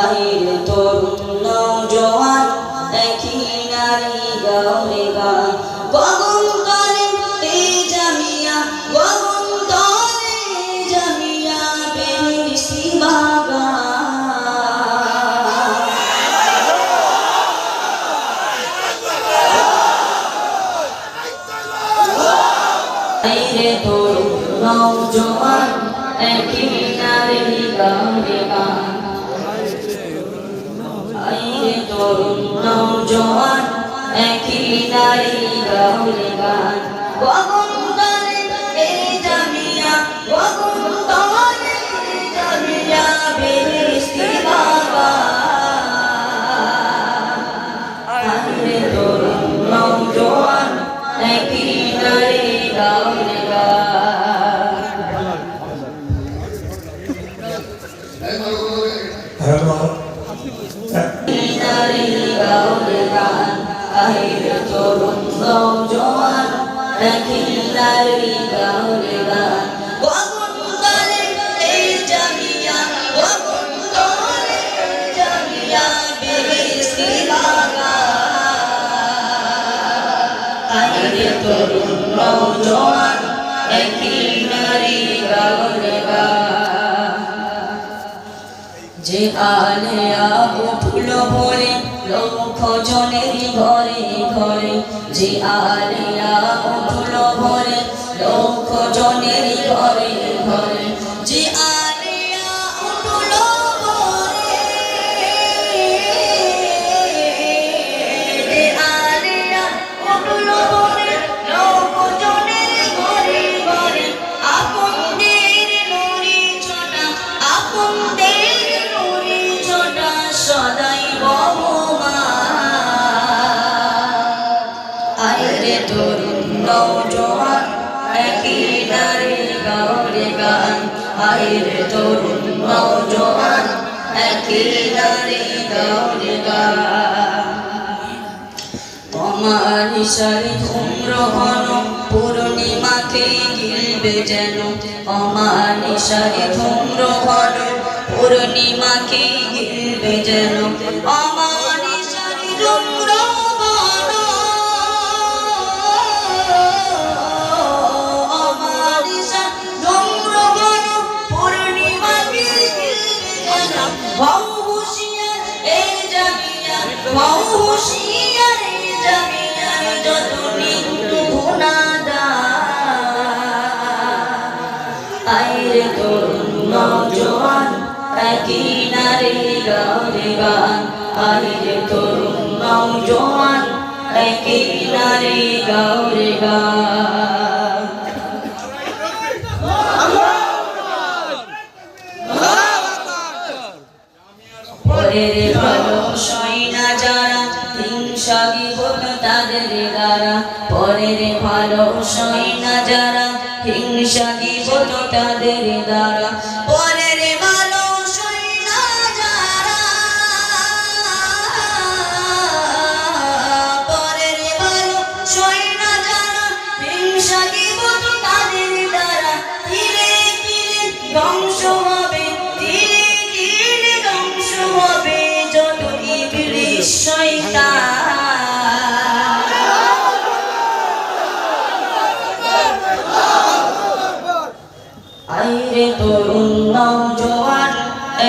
আহিরে তরুণ নৌজওয়ান, একই নারী গাওরে গান গগন তলে জামিয়া, গগন তলে জামিয়া বেরিসি বাগান তরুণ নৌজওয়ান, একই নারী গাওরে গান তরুণ নৌজওয়ান একই নারী গাওরে গান গগন যে আলেয়া উঠল ভরে লক্ষ জনের ঘরে ঘরে যে আলেয়া উঠল ভরে লক্ষ জনের ঘরে ঘরে যে তোমার ইশারে ধূম্র ঘন পূর্ণিমাকে গিলবে যেন আমার ইশারে ধূম্র ঘন পূর্ণিমাকে গিলবে যেন আমার এই জামিয়া হও এই জামিয়ার যত নিন্দু আইরে তরুণ নওজোয়ান একই নারী গাওরে গান আইরে তরুণ নওজোয়ান একই নারী গাওরে পরের ভালো সইনা যারা, হিংসা বিপদ তাদের দ্বারা। পরের ভালো সইনা যারা, হিংসা বিপদ তাদের দ্বারা।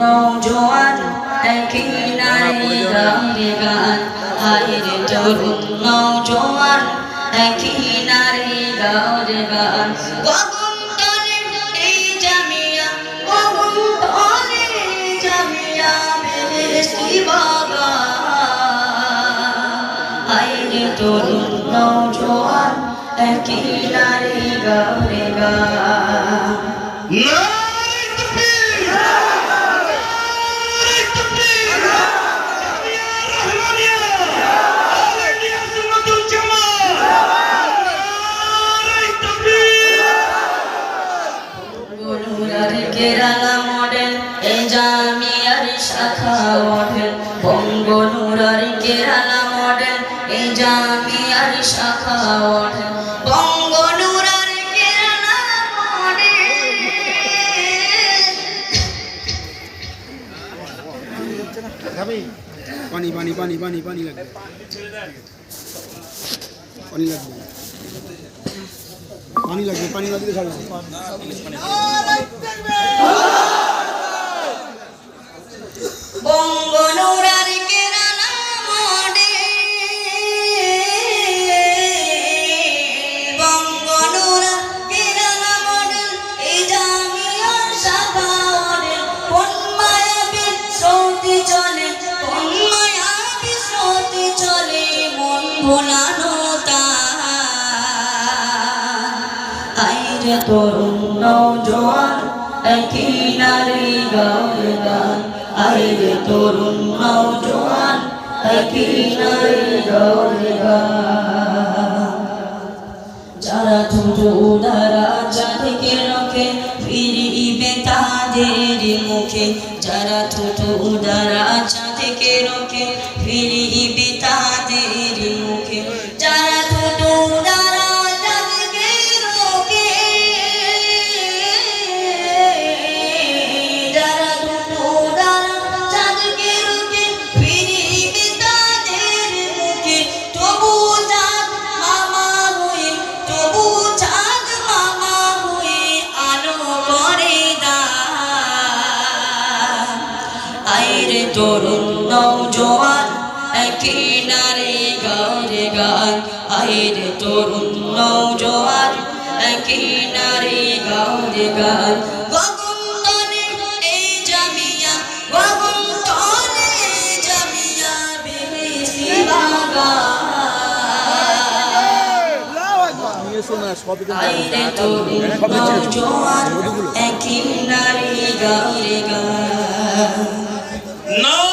নৌজওয়ান একই নারী গানে গান হাইরে তরুণ নৌজওয়ান একই নারী গান আইরে তরুণ নৌজোয়ান একই বগুড়ার কেরালা মডেল এ জামিয়ার শাখা পানি পানি পানি পানি লাগবে। পানি লাগবে। পানি লাগবে পানি লাগবে খাবে আইরে তরুণ নৌজোয়ান একই নারী গাওয়ে গান আইরে তরুণ নৌজোয়ান একই নারী যারা ছোট উদারা চাঁদকে রকে ফিরিবে তাদের মুখে। যারা ছোট উদারা চাঁদকে রকে ফিরিবে তরুণ নৌজোয়ান একই নারে গারে গান। আইরে তরুণ নৌজোয়ান একই নারে গারে গান। একই নারী গারে গান। No